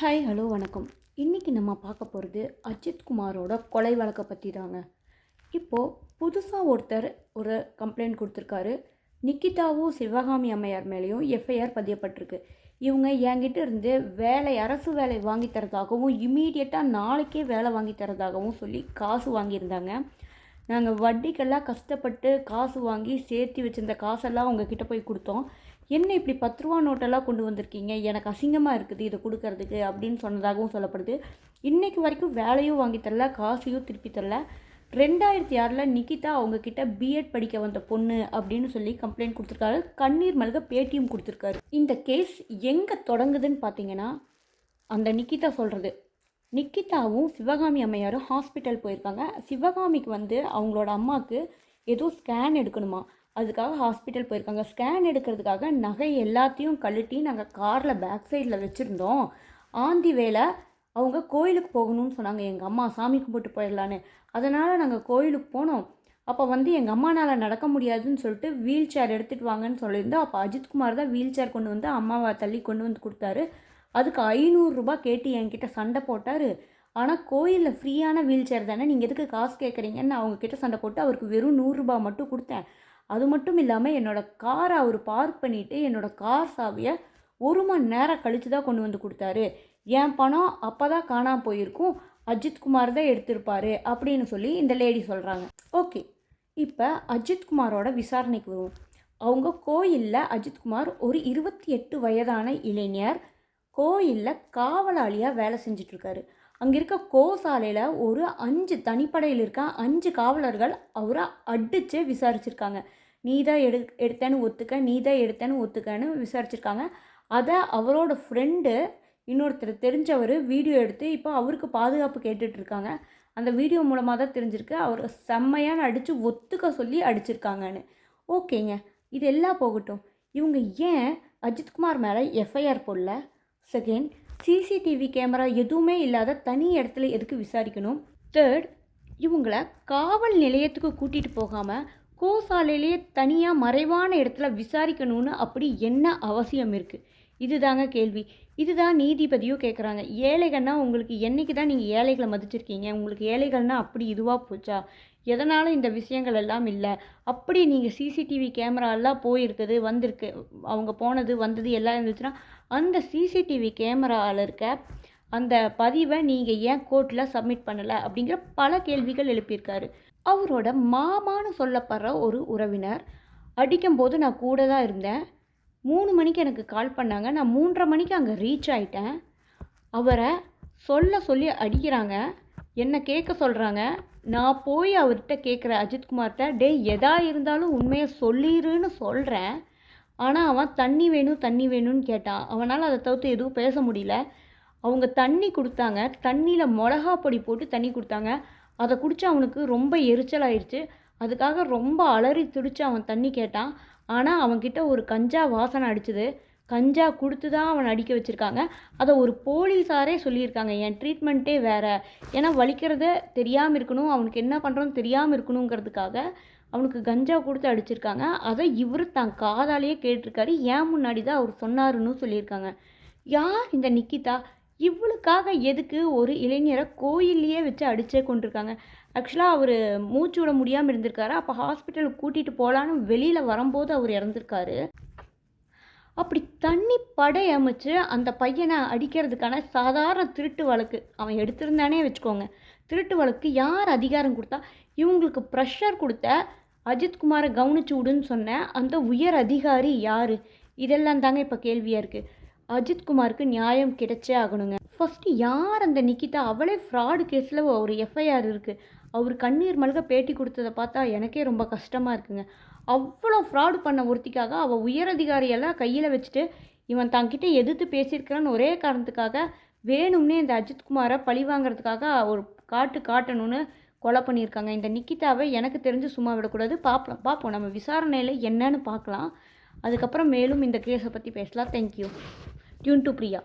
Hi hello வணக்கம். இன்றைக்கி நம்ம பார்க்க போகிறது அஜித் குமாரோட கொலை வழக்கை பற்றி தாங்க இப்போது புதுசாக ஒருத்தர் ஒரு கம்ப்ளைண்ட் கொடுத்துருக்காரு. நிக்கிதாவும் சிவகாமி அம்மையார் மேலேயும் எஃப்ஐஆர் பதியப்பட்டிருக்கு. இவங்க என்கிட்ட இருந்து வேலை அரசு வேலை வாங்கி தரதாகவும் இம்மீடியட்டாக நாளைக்கே வேலை வாங்கி தரதாகவும் சொல்லி காசு வாங்கியிருந்தாங்க. நாங்கள் வட்டிக்கெல்லாம் கஷ்டப்பட்டு காசு வாங்கி சேர்த்து வச்சிருந்த காசெல்லாம் அவங்கக்கிட்ட போய் கொடுத்தோம். என்ன இப்படி பத்து ரூபா நோட்டெல்லாம் கொண்டு வந்திருக்கீங்க? எனக்கு அசிங்கமாக இருக்குது இதை கொடுக்கறதுக்கு அப்படின்னு சொன்னதாகவும் சொல்லப்படுது. இன்றைக்கு வரைக்கும் வேலையும் வாங்கி தரல காசையும் திருப்பி தரல. ரெண்டாயிரத்தி ஆறில் நிக்கிதா அவங்கக்கிட்ட பிஎட் படிக்க வந்த பொண்ணு அப்படின்னு சொல்லி கம்ப்ளைண்ட் கொடுத்துருக்காரு. கண்ணீர் மல்க பேட்டியும் கொடுத்துருக்காரு. இந்த கேஸ் எங்கே தொடங்குதுன்னு பார்த்தீங்கன்னா அந்த நிக்கிதா சொல்கிறது நிக்கிதாவும் சிவகாமி அம்மையாரும் ஹாஸ்பிட்டல் போயிருக்காங்க. சிவகாமிக்கு வந்து அவங்களோட அம்மாவுக்கு ஏதோ ஸ்கேன் எடுக்கணுமா? அதுக்காக ஹாஸ்பிட்டல் போயிருக்காங்க. ஸ்கேன் எடுக்கிறதுக்காக நகை எல்லாத்தையும் கழட்டி நாங்கள் காரில் பேக் சைடில் வச்சுருந்தோம். ஆந்தி வேலை அவங்க கோயிலுக்கு போகணும்னு சொன்னாங்க. எங்கள் அம்மா சாமி கும்பிட்டு போயிடலான்னு. அதனால் நாங்கள் கோயிலுக்கு போனோம். அப்போ வந்து எங்கள் அம்மானால் நடக்க முடியாதுன்னு சொல்லிட்டு வீல் சேர் எடுத்துகிட்டு வாங்கன்னு சொல்லியிருந்தோம். அப்போ அஜித்குமார் தான் வீல் சேர் கொண்டு வந்து அம்மாவை தள்ளி கொண்டு வந்து கொடுத்தாரு. அதுக்கு ஐநூறுரூபா கேட்டு என்கிட்ட சண்டை போட்டார். ஆனால் கோயிலில் ஃப்ரீயான வீல் சேர் தானே? நீங்கள் எதுக்கு காசு கேட்குறீங்கன்னு அவங்க கிட்ட சண்டை போட்டு அவருக்கு வெறும் நூறுரூபா மட்டும் கொடுத்தேன். அது மட்டும் இல்லாமல் என்னோடய காரை அவர் பார்க் பண்ணிவிட்டு என்னோடய கார் சாவியை ஒரு மணி நேரம் கழித்து தான் கொண்டு வந்து கொடுத்தாரு. என் பணம் அப்போ தான் காணாமல் போயிருக்கும் அஜித்குமார் தான் எடுத்திருப்பார் அப்படின்னு சொல்லி இந்த லேடி சொல்கிறாங்க ஓகே இப்போ அஜித்குமாரோட விசாரணைக்கு வருவோம். அவங்க கோயிலில் அஜித்குமார் ஒரு இருபத்தி எட்டு வயதான இளைஞர் கோயிலில் காவலாளியாக வேலை செஞ்சிட்ருக்காரு அங்கே இருக்க கோசாலையில் ஒரு அஞ்சு தனிப்படையில் இருக்க அஞ்சு காவலர்கள் அவரை அடித்து விசாரிச்சிருக்காங்க. நீ தான் எடு எடுத்தேன்னு ஒத்துக்க நீ தான் எடுத்தேன்னு ஒத்துக்கன்னு விசாரிச்சிருக்காங்க. அதை அவரோட ஃப்ரெண்டு இன்னொருத்தர் தெரிஞ்சவர் வீடியோ எடுத்து இப்போ அவருக்கு பாதுகாப்பு கேட்டுட்ருக்காங்க. அந்த வீடியோ மூலமாக தான் தெரிஞ்சிருக்கு. அவர் செம்மையான அடித்து ஒத்துக்க சொல்லி அடிச்சிருக்காங்கன்னு. ஓகேங்க. இது எல்லாம் போகட்டும். இவங்க ஏன் அஜித்குமார் மேலே எஃப்ஐஆர் போடல? செகண்ட் சிசிடிவி கேமரா எதுவுமே இல்லாத தனி இடத்துல எதுக்கு விசாரிக்கணும்? தேர்ட் இவங்களை காவல் நிலையத்துக்கு கூட்டிகிட்டு போகாமல் கோசாலையிலேயே தனியாக மறைவான இடத்துல விசாரிக்கணும்னு அப்படி என்ன அவசியம் இருக்குது இதுதாங்க கேள்வி. இதுதான் நீதிபதியும் கேட்குறாங்க ஏழைகள்னால் உங்களுக்கு என்றைக்கு தான் நீங்கள் ஏழைகளை மதிச்சிருக்கீங்க? உங்களுக்கு ஏழைகள்னா அப்படி இதுவாக போச்சா? எதனால் இந்த விஷயங்கள் எல்லாம் இல்லை? அப்படி நீங்கள் சிசிடிவி கேமரா எல்லாம் போயிருக்குது வந்திருக்கு அவங்க போனது வந்தது எல்லாம் இருந்துச்சுன்னா அந்த சிசிடிவி கேமராவில் இருக்க அந்த பதிவை நீங்கள் ஏன் கோர்ட்டில் சப்மிட் பண்ணலை? அப்படிங்கிற பல கேள்விகள் எழுப்பியிருக்காரு. அவரோட மாமான்னு சொல்லப்படுற ஒரு உறவினர் அடிக்கும்போது நான் கூட தான் இருந்தேன். மூணு மணிக்கு எனக்கு கால் பண்ணாங்க. நான் மூன்றரை மணிக்கு அங்கே ரீச் ஆகிட்டேன் அவரை சொல்ல சொல்லி அடிக்கிறாங்க. என்னை கேட்க சொல்கிறாங்க நான் போய் அவர்கிட்ட கேட்குறேன் அஜித்குமார்கிட்ட டே எதா இருந்தாலும் உண்மையை சொல்லிடுன்னு சொல்கிறேன் ஆனால் அவன் தண்ணி வேணும் தண்ணி வேணும்னு கேட்டான். அவனால் அதை தவிர்த்து எதுவும் பேச முடியல. அவங்க தண்ணி கொடுத்தாங்க. தண்ணியில் மிளகா பொடி போட்டு தண்ணி கொடுத்தாங்க. அதை குடித்து அவனுக்கு ரொம்ப எரிச்சல் ஆயிடுச்சு அதுக்காக ரொம்ப அலறி துடிச்சு அவன் தண்ணி கேட்டான். ஆனால் அவன்கிட்ட ஒரு கஞ்சா வாசனை அடிச்சுது. கஞ்சா கொடுத்து தான் அவனை அடிக்க வச்சுருக்காங்க. அதை ஒரு போலீஸாரே சொல்லியிருக்காங்க. என் ட்ரீட்மெண்ட்டே வேறு. ஏன்னா வலிக்கிறத தெரியாமல் இருக்கணும். அவனுக்கு என்ன பண்ணுறோன்னு தெரியாமல் இருக்கணுங்கிறதுக்காக அவனுக்கு கஞ்சா கொடுத்து அடிச்சிருக்காங்க. அதை இவர் தான் காதாலேயே கேட்டிருக்காரு. ஏன் முன்னாடி தான் அவர் சொன்னாருன்னு சொல்லியிருக்காங்க. யார் இந்த நிக்கிதா? இவளுக்காக எதுக்கு ஒரு இளைஞரை கோயில்லையே வச்சு அடிச்சே கொண்டிருக்காங்க. ஆக்சுவலாக அவர் மூச்சு விட முடியாமல் இருந்திருக்காரு. அப்போ ஹாஸ்பிட்டலுக்கு கூட்டிகிட்டு போகலான்னு வெளியில் வரும்போது அவர் இறந்துருக்காரு. அப்படி தண்ணி படை அமைச்சு அந்த பையனை அடிக்கிறதுக்கான சாதாரண திருட்டு வழக்கு. அவன் எடுத்திருந்தானே வச்சுக்கோங்க. திருட்டு வழக்கு யார் அதிகாரம் கொடுத்தா? இவங்களுக்கு ப்ரெஷர் கொடுத்த அஜித்குமாரை கவனிச்சு விடுன்னு சொன்ன அந்த உயர் அதிகாரி யார்? இதெல்லாம் தாங்க இப்போ கேள்வியாக இருக்குது அஜித்குமாருக்கு நியாயம் கிடைச்சே ஆகணுங்க. ஃபஸ்ட்டு யார் அந்த நிக்கிதா? அவளே ஃப்ராடு கேஸில் ஒரு எஃப்ஐஆர் இருக்குது அவர் கண்ணீர் மல்க பேட்டி கொடுத்ததை பார்த்தா எனக்கே ரொம்ப கஷ்டமாக இருக்குங்க. அவ்வளோ ஃப்ராடு பண்ண ஒருத்திக்காக அவள் உயரதிகாரியெல்லாம் கையில் வச்சுட்டு இவன் தங்கிட்ட எதிர்த்து பேசியிருக்கிறான்னு ஒரே காரணத்துக்காக வேணும்னே இந்த அஜித்குமாரை பழி வாங்குறதுக்காக ஒரு காட்டு காட்டணும்னு கொலை பண்ணியிருக்காங்க. இந்த நிக்கிதாவை எனக்கு தெரிஞ்சு சும்மா விடக்கூடாது. பார்ப்போம் பார்ப்போம் நம்ம விசாரணையில் என்னன்னு பார்க்கலாம். அதுக்கப்புறம் மேலும் இந்த கேஸை பற்றி பேசலாம். Thank you tune to Priya